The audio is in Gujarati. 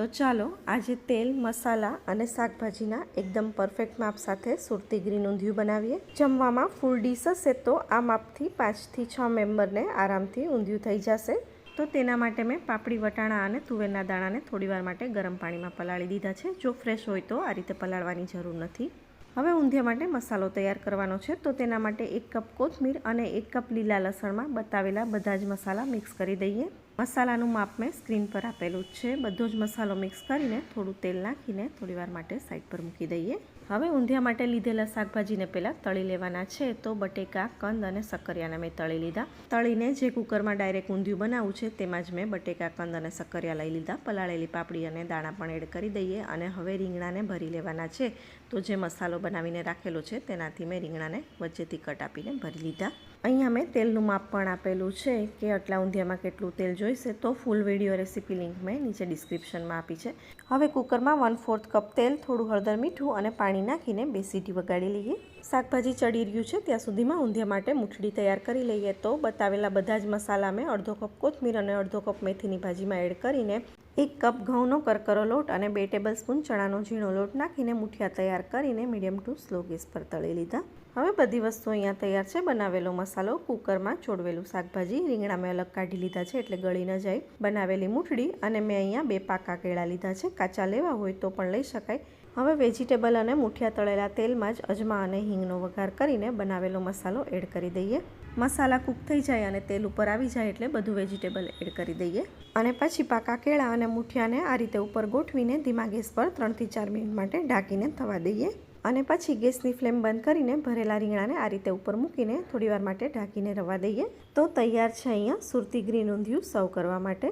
તો ચાલો આજે તેલ, મસાલા અને શાકભાજીના એકદમ પરફેક્ટ માપ સાથે સુરતી ગ્રીન ઊંધિયું બનાવીએ. જમવામાં ફૂલ ડીશ હશે તો આ માપથી પાંચથી છ મેમ્બરને આરામથી ઊંધિયું થઈ જશે. તો તેના માટે મેં પાપડી, વટાણા અને તુવેરના દાણાને થોડીવાર માટે ગરમ પાણીમાં પલાળી દીધા છે. જો ફ્રેશ હોય તો આ રીતે પલાળવાની જરૂર નથી. હવે ઊંધિયા માટે મસાલો તૈયાર કરવાનો છે. તો તેના માટે એક કપ કોથમીર અને એક કપ લીલા લસણમાં બતાવેલા બધા જ મસાલા મિક્સ કરી દઈએ. મસાલાનું માપ મેં સ્ક્રીન પર આપેલું છે. બધો જ મસાલો મિક્સ કરીને થોડું તેલ નાખીને થોડીવાર માટે સાઈડ પર મૂકી દઈએ. હવે ઊંધિયા માટે લીધેલા શાકભાજીને પહેલાં તળી લેવાના છે. તો બટેકા, કંદ અને સક્કરિયાને મેં તળી લીધા. તળીને જે કુકરમાં ડાયરેક્ટ ઊંધિયું બનાવવું છે તેમાં જ મેં બટેકા, કંદ અને સક્કરિયા લઈ લીધા. પલાળેલી પાપડી અને દાણા પણ એડ કરી દઈએ અને હવે રીંગણાને ભરી લેવાના છે. તો જે મસાલો બનાવીને રાખેલો છે તેનાથી મેં રીંગણાને વચ્ચેથી કટ આપીને ભરી લીધા. અહીંયા મેં તેલનું માપ પણ આપેલું છે કે આટલા ઊંધિયામાં કેટલું તેલ જોઈશે તો ફૂલ વીડિયો રેસીપી લિંક મેં નીચે ડિસ્ક્રિપ્શનમાં આપી છે. હવે કુકરમાં વન ફોર્થ કપ તેલ, થોડું હળદર મીઠું અને પાણી નાખીને બે સીટી વગાડી લઈએ. શાકભાજી ચડી રહ્યું છે, ત્યાં સુધીમાં ઊંધિયા માટે મૂઠડી તૈયાર કરી લઈએ તો બતાવેલા બધા જ મસાલા મેં અડધો કપ કોથમીર અને અડધો કપ મેથીની ભાજીમાં એડ કરીને એક કપ ઘઉંનો કરકરો લોટ અને બે ટેબલ સ્પૂન ચણાનો ઝીણો લોટ નાખીને મુઠિયા તૈયાર કરીને મીડિયમ ટુ સ્લો ગેસ પર તળી લીધા. હવે બધી વસ્તુ અહીંયા તૈયાર છે. બનાવેલો મસાલો કુકરમાં ચોડવેલું શાકભાજી, રીંગણા મેં અલગ કાઢી લીધા છે એટલે ગળી ન જાય. બનાવેલી મૂઠડી અને મેં અહીંયા બે પાકા કેળા લીધા છે. કાચા લેવા હોય તો પણ લઈ શકાય. હવે વેજીટેબલ અને મૂઠિયા તળેલા તેલમાં જ અજમા અને હિંગનો વઘાર કરીને બનાવેલો મસાલો એડ કરી દઈએ. મસાલા કૂક થઈ જાય અને તેલ ઉપર આવી જાય એટલે બધું વેજીટેબલ એડ કરી દઈએ. અને પછી પાકા કેળા અને મૂઠિયાને આ રીતે ઉપર ગોઠવીને ધીમા ગેસ પર ત્રણથી ચાર મિનિટ માટે ઢાંકીને થવા દઈએ. અને પછી ગેસની ફ્લેમ બંધ કરીને ભરેલા રીંગણાને આ રીતે ઉપર મૂકીને થોડીવાર માટે ઢાંકીને રવા દઈએ. તો તૈયાર છે અહીંયા સુરતી ગ્રીન ઊંધિયું સર્વ કરવા માટે.